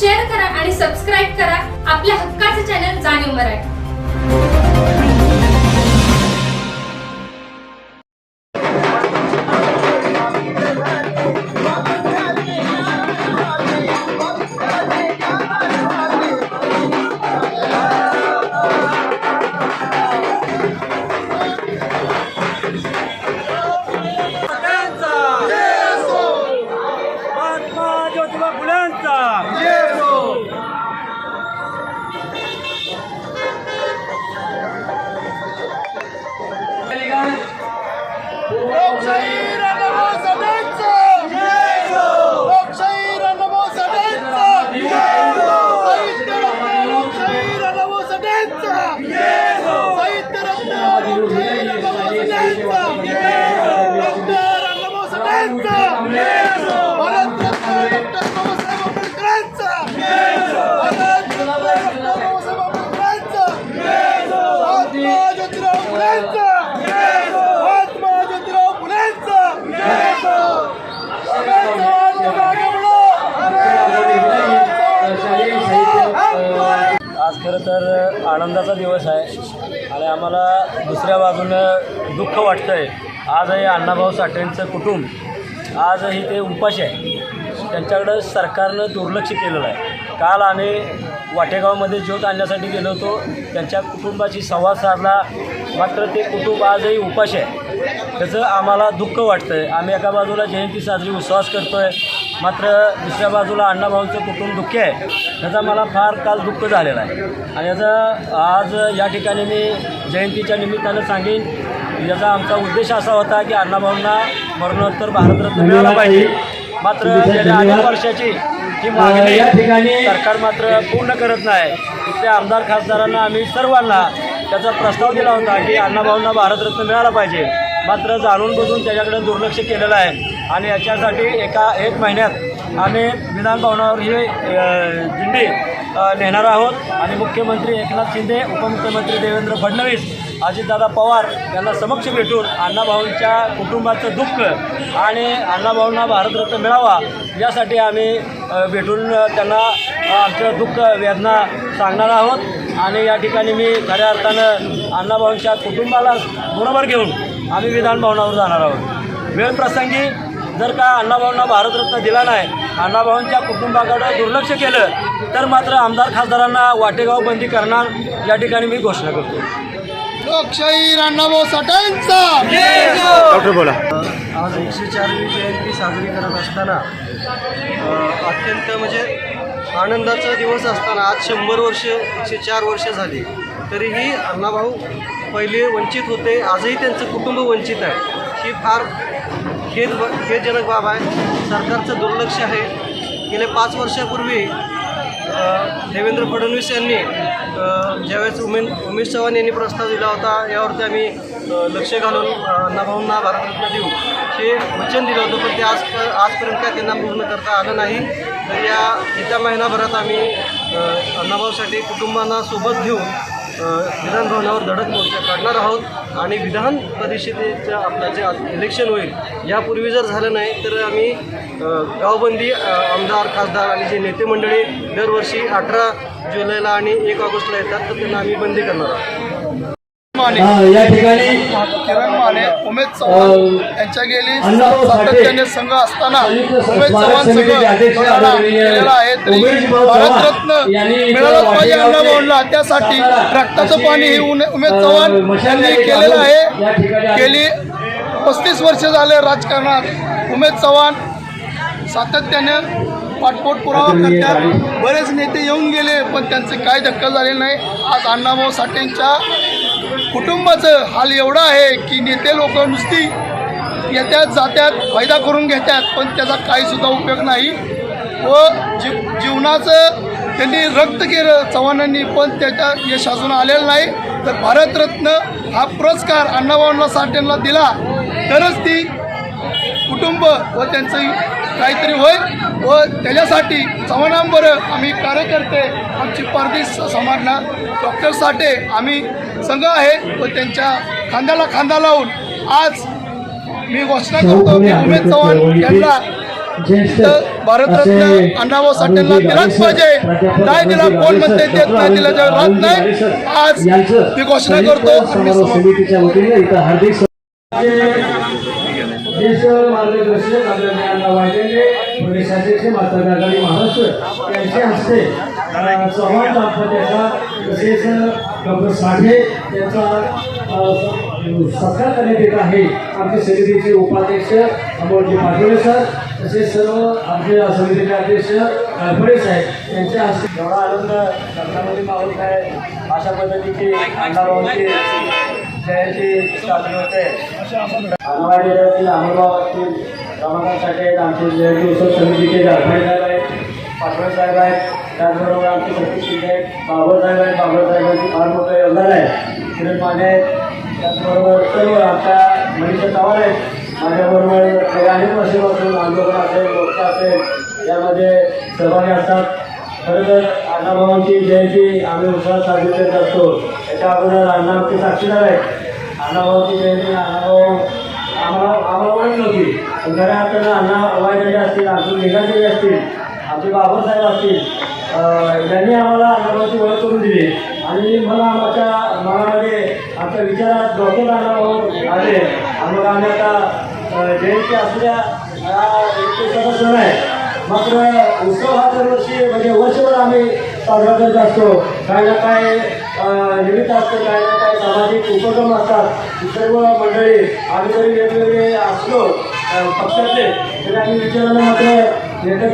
Share करा आणि subscribe करा. आपल्या हक्काचे चॅनल जाणीव मराठी. Oh. दिवस आहे आणि आम्हाला दुसऱ्या बाजूनं दुःख वाटतं आहे आजही अण्णाभाऊ साठेंचं कुटुंब आजही ते उपाशी आहे. त्यांच्याकडं सरकारनं दुर्लक्ष केलेलं आहे. काल आम्ही वाटेगावमध्ये ज्योत आणण्यासाठी गेलो होतो. त्यांच्या कुटुंबाशी संवाद साधला. मात्र ते कुटुंब आजही उपाशी आहे. त्याचं आम्हाला दुःख वाटतं आहे आम्ही एका बाजूला जयंती साजरी विश्वास करतो आहे मात्र दुसऱ्या बाजूला अण्णाभाऊंचं कुटुंब दुःखी आहे. त्याचा मला फार काल दुःख झालेलं आहे. आणि याचं आज या ठिकाणी मी जयंतीच्या निमित्तानं सांगेन याचा आमचा उद्देश असा होता की अण्णाभाऊंना मरणोत्तर भारतरत्न मिळाला पाहिजे. मात्र गेल्या अनेक वर्षाची ही मागणी सरकार मात्र पूर्ण करत नाही. इथल्या आमदार खासदारांना आम्ही सर्वांना त्याचा प्रस्ताव दिला होता की अण्णाभाऊंना भारतरत्न मिळाला पाहिजे. मात्र जाणून बुजून त्याच्याकडे दुर्लक्ष केलेलं आहे. आणि याच्यासाठी एका एक महिन्यात आम्ही विधानभवनावर ही अ, दिंडी नेणार आहोत. आणि मुख्यमंत्री एकनाथ शिंदे उपमुख्यमंत्री देवेंद्र फडणवीस अजितदादा पवार यांना समक्ष भेटून अण्णाभाऊंच्या कुटुंबाचं दुःख आणि अण्णाभाऊंना भारतरत्न मिळावा यासाठी आम्ही भेटून त्यांना आमचं दुःख वेदना सांगणार आहोत. आणि या ठिकाणी मी खऱ्या अर्थानं अण्णाभाऊंच्या कुटुंबाला बरोबर घेऊन आम्ही विधानभवनावर जाणार आहोत. वेळ प्रसंगी जर का अण्णाभाऊंना भारतरत्न दिला नाही अण्णाभाऊंच्या कुटुंबाकडे दुर्लक्ष केलं तर मात्र आमदार खासदारांना वाटेगाव बंदी करणार या ठिकाणी मी घोषणा करतो. लोकशाही अण्णाभाऊ साठेंचा! आज एकशे चारवी जयंती साजरी करत असताना अत्यंत म्हणजे आनंदाचा दिवस असताना आज शंभर वर्ष एकशे चार वर्ष झाली तरीही अण्णाभाऊ पहिले वंचित होते आजही त्यांचं कुटुंब वंचित आहे. ही फार खेद खेदजनक बाब आहे. सरकारचं दुर्लक्ष आहे. गेल्या पाच वर्षापूर्वी देवेंद्र फडणवीस यांनी ज्यावेळेस उमे उमेश चव्हाण यांनी प्रस्ताव दिला होता यावरती आम्ही लक्ष घालून अ, अण्णाभाऊंना भारतरत्न देऊ हे वचन दिलं होतं पण ते आज आजपर्यंत काय त्यांना पूर्ण करता आलं नाही. तर या येत्या महिनाभरात आम्ही अण्णाभाऊसाठी कुटुंबांना सोबत घेऊन विधानभवनावर धडक मोर्चा काढणार आहोत आणि विधान परिषदेचं आपलं जे इलेक्शन होईल यापूर्वी जर झालं नाही तर आम्ही गावबंदी आमदार खासदार आणि जे नेते मंडळी दरवर्षी अठरा जुलैला आणि एक ऑगस्टला येतात तर त्यांना आम्ही बंदी करणार आहोत. या ठिकाणी किरण माने उमेद चव्हाण यांच्या गेली. सातत्याने संघ असताना उमेद चव्हाण संघ गेलेला आहे. तरी भारतरत्न मिळाला पाहिजे अण्णाभाऊंना त्यासाठी रक्ताचं पाणी हे उमेद चव्हाण यांनी केलेलं आहे. गेली पस्तीस वर्ष झाले राजकारणात. उमेद चव्हाण सातत्याने पाठपोट पुरावा करतात. बरेच नेते येऊन गेले पण त्यांचे काय धक्का झाले नाही. आज अण्णाभाऊ साठेंच्या कुटुंबाचं हाल एवढा आहे की नेते लोक नुसती येत्यात जात्यात फायदा करून घेतात पण त्याचा काहीसुद्धा उपयोग नाही. व जीव जीवनाचं त्यांनी रक्त केलं चव्हाणांनी पण त्याच्या यश अजून आलेलं नाही. तर भारतरत्न हा पुरस्कार अण्णाभाऊंना साठेंना दिला. तरच ती कुटुंब व त्यांचं काहीतरी होईल व त्याच्यासाठी चव्हाणांबरं आम्ही कार्यकर्ते आमची परदेश समाजना डॉक्टर साठे आम्ही संघ आहे व त्यांच्या खांद्याला खांदा लावून आज मी घोषणा करतो की उमेद चव्हाण यांना तर भारतरत्न अण्णाभाऊ साठेंना दिलाच पाहिजे. नाही दिला कोण म्हणते देत नाही दिल्याच्या राहत नाही. आज मी घोषणा करतो ज्येष्ठ मार्गदर्शक आपल्या अण्णा वाटेंगे प्रदेश अध्यक्ष माता आघाडी महाराष्ट्र यांच्या हस्ते चव्हाण दाम्पत्याचा तसेच डॉक्टर साठे यांचा सत्कार करण्यात येत आहे. आमच्या समितीचे उपाध्यक्ष अमोलजी पाटोळे सर तसेच सर्व आमचे समितीचे अध्यक्ष गायफळे साहेब यांच्या हस्ते. एवढा आनंद सरकारमध्ये मावत आहे अशा पद्धतीचे अण्णाभाऊची जयंती साजरी होते. अण्णाबाई जिल्ह्यातील अमरगाव असतील रमाकांत आमचे जयंती उत्सव समितीचे गारफळे साहेब आहेत साहेब आहेत त्याचबरोबर आमचे सतीश शिंदे आहेत बाबर आहेत बाबर फार मोठं योगदान आहे. किरण माने आहेत त्याचबरोबर सर्व आमच्या मनीषा चव्हाण आहेत. माझ्याबरोबर गेल्या अनेक वर्षापासून आंदोलन असेल मोर्चा असेल यामध्ये सहभागी असतात. खरं तर अण्णाभावांची जयंती आम्ही उत्साहात साजरी करत असतो. त्याच्या अगोदर अण्णा साक्षीदार आहेत. अण्णाभाऊची जयंती अण्णाभाऊ आम्हाला आम्हाला ओळख नव्हती. पण खऱ्या अर्थानं अण्णा असतील आमचे निघालेले असतील आमचे बाबासाहेब असतील यांनी आम्हाला अण्णाभाऊची ओळख करून दिली. आणि मला आमच्या मनामध्ये आमच्या विचारात डॉक्टर अण्णाभाऊ आले. आम्हाला आम्ही आता जयंती असल्या हा सण आहे मात्र उत्सव हा दरवर्षी म्हणजे वर्षभर आम्ही साजरा करत असतो. काय ना काय निमित्त असतं काय ना काय सामाजिक उपक्रम असतात. सर्व मंडळी आम्ही जरी वेगवेगळे असलो पक्षाचे तरी आम्ही विचारांना मात्र एकत्र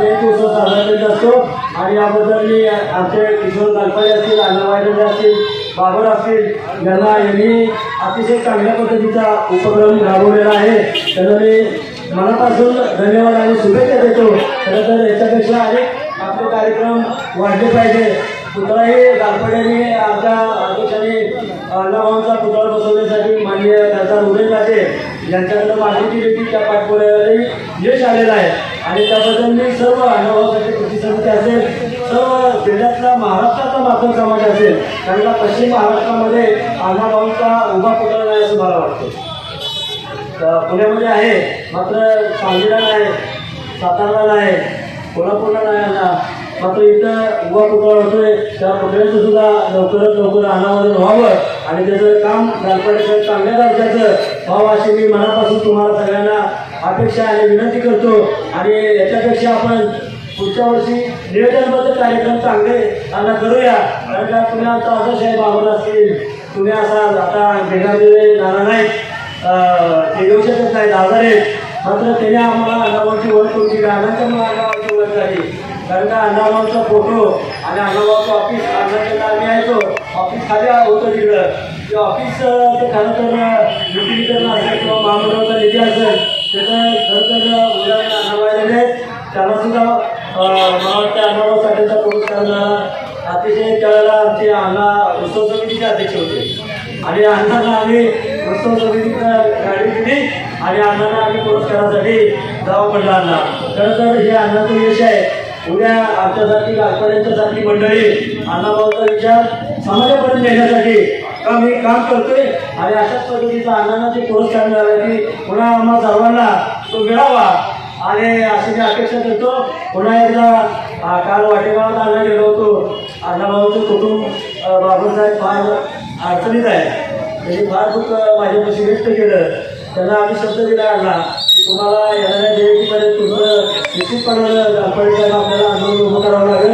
जयंती उत्सव साजरा करीत असतो. आणि याबद्दल मी आमचे किशोर गालपाडे असतील अण्णावायडे असतील बाबर असतील यांना यांनी अतिशय चांगल्या पद्धतीचा उपक्रम राबवलेला आहे. त्यांना मी मनापासून धन्यवाद आणि शुभेच्छा देतो. खरं तर याच्यापेक्षा अनेक आपले कार्यक्रम वाढले पाहिजे. पुतळाही गालपड्याने आमच्या अध्यक्षाने अण्णाभाऊंचा पुतळा बसवण्यासाठी माननीय खासदार उदय जाते यांच्याकडे मागणी केली त्या पाठपुराव्यालाही यश आलेलं आहे. आणि त्याबद्दल मी सर्व अण्णाभाऊसाठी कृती समिती असेल सर्व जिल्ह्यातला महाराष्ट्राचा माध्यम समाज असेल कारण पश्चिम महाराष्ट्रामध्ये अण्णाभाऊंचा उभा पुतळा नाही असं मला वाटतं. तर पुण्यामध्ये आहे मात्र सांगलीला नाही सातारला नाही कोल्हापूरला नाही आता. मात्र इथं उभा पुतळा होतोय त्या पुतळ्याचं सुद्धा लवकरात लवकर अनावरण व्हावं आणि त्याचं काम गालपाड्याचं चांगल्या दर्जाचं व्हावं अशी मी मनापासून तुम्हाला सगळ्यांना अपेक्षा आणि विनंती करतो. आणि याच्यापेक्षा आपण पुढच्या वर्षी नियोजनबद्ध कार्यक्रम चांगले आता करूया. कारण का तुम्ही आमचा आदर्श बाबर असतील. पुणे असा आता घेणारे नाना नाहीत. ते येऊ शकत नाही आजार आहेत. मात्र त्याने आम्हाला अनावरची ओळख होती गाण्याच्या मला अनावरची ओळख झाली कारण का अण्णाभाऊचा फोटो आणि अण्णाभाऊचं ऑफिस अण्णाच्या आम्ही यायचो ऑफिस खाली होतं तिकडं. ते ऑफिस खरं तर विक्रीकरण असेल किंवा महामंडळाचा निधी असेल त्याचं खरं तर उदाहरण अण्णाबाई त्याला सुद्धा मला वाटतं अण्णाभाऊ साठेचा पुरस्कार मिळाला अतिशय त्यावेळेला आमचे अण्णा उत्सव समितीचे अध्यक्ष होते. आणि अण्णांना आम्ही उत्सव समितीला गाडी दिली आणि अण्णांना आम्ही पुरस्कारासाठी जावं पडलं अण्णा. खरं तर हे अण्णाचं यश आहे. उद्या आमच्यासाठी जाती मंडळी अण्णाभाऊचा विचार समाजापर्यंत नेण्यासाठी का मी काम करतोय. आणि अशाच पद्धतीचा अण्णांना ते पुरस्कार मिळाला की पुन्हा आम्हा सर्वांना तो मिळावा. आणि अशी मी अपेक्षा करतो पुन्हा एकदा काल वाटेगावात अण्णा गेलो होतो. अण्णाभाऊचं कुटुंब बाबासाहेब फार अडचणीत आहे. त्यांनी फार दुःख माझ्यापाशी व्यक्त केलं. त्यांना आम्ही शब्द दिला अण्णा तुम्हाला येणाऱ्या जयंतीपर्यंत तुमचं निश्चितपणानं आपण आपल्याला आनंद उभं करावं लागेल.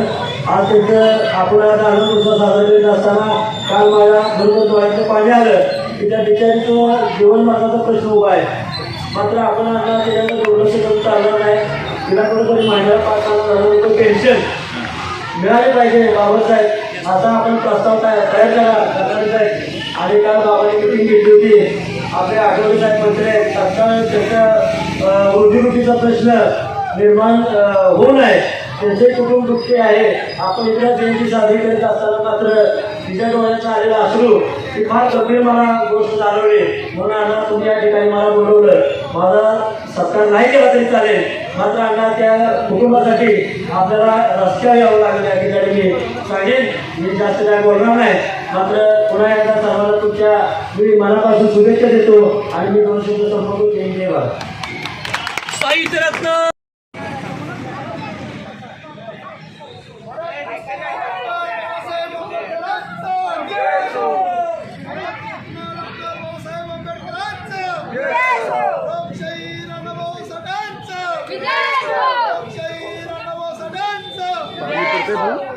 आज त्यांचं आपण आता आनंद उत्सव साजरा करीत असताना काल माझ्या बरोबर डोळ्याचं पाणी आलं. की त्या बिचारीचं जीवन मरणाचा प्रश्न उभा आहे. मात्र आपण आता त्याच्याकडे दुर्लक्ष करून चालणार नाही. तिला कुठेतरी महिन्याला पाच हजार पेन्शन मिळाले पाहिजे बाबासाहेब. आता आपण प्रस्ताव तयार तयार करा सरकारी साहेब. आणि काल बाबांनी मिटिंग घेतली होती. आपले आठवडी साहेब मंत्री आहेत. तत्काळ त्याच्या रोजीरोटीचा प्रश्न निर्माण होऊ नये त्यांचे कुटुंब दुःखी आहे. आपण इकडे जयंती साजरी करीत असताना मात्र तिच्या डोळ्याचा आलेला अश्रू ती फार गंभीर मला गोष्ट जाणवली. म्हणून आता तुम्ही या ठिकाणी मला बोलवलं. माझा सत्कार नाही केला तरी चालेल. मात्र अण्णा त्या कुटुंबासाठी आपल्याला रस्त्यावर यावं लागेल या ठिकाणी मी सांगेन मी जास्त काय बोलणार नाही. मात्र पुन्हा एकदा सर्वांना तुमच्या मी मनापासून शुभेच्छा देतो आणि मी दोन शब्द संपवतो जय देवा भारत साहित्यरत्न विजय हो! उमेद चव्हाण